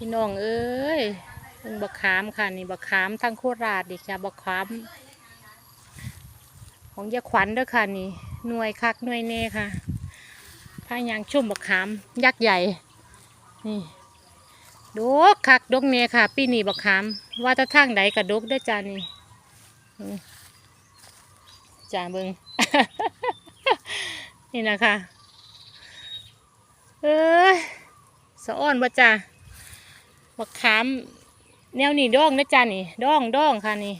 พี่น้องเอ้ยเป็นบักขามค่ะนี่บักขามทั้งโคราชดิค่ะบักขาม ของยาขวัญด้อค่ะนี่หน่วยคักหน่วยเน่ค่ะพายางชุ่มบักขาม ยักษ์ใหญ่ นี่ดกคักดกเน่ค่ะ ปีนี้บักขาม ว่าแตะทางใดกระดกด้อจ้านี่จ้าเบิงนี่นะคะ เอ้ยสะอ้อนบ่จ้า บักขาม แนวนี้ดองนะจ้านี่ดองดองค่ะนี่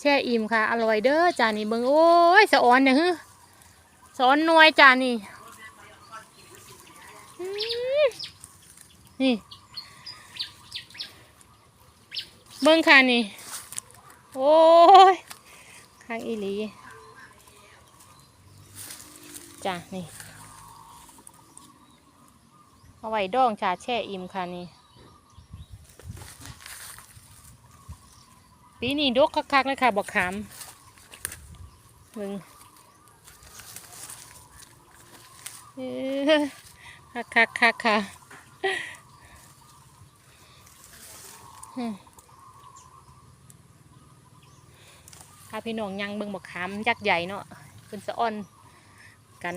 แช่อิ่มค่ะ อร่อยเด้อจ้านี่เบิงโอ้ยสะออนเนี่ยฮึสะออนนวยจ้านี่นี่ เบิ้งค่ะนี่ โอ้ยข้างอีหลีจ้ะนี่ เอาไว้ดองชาแช่อิ่มค่ะนี่ ปีนี้ดกคักๆเลยค่ะบอกขามมึงคักๆคักๆค่ะพาพี่น้องยังเบิ่งบอกขามยักษ์ใหญ่เนาะเป็นสะอ้อนกัน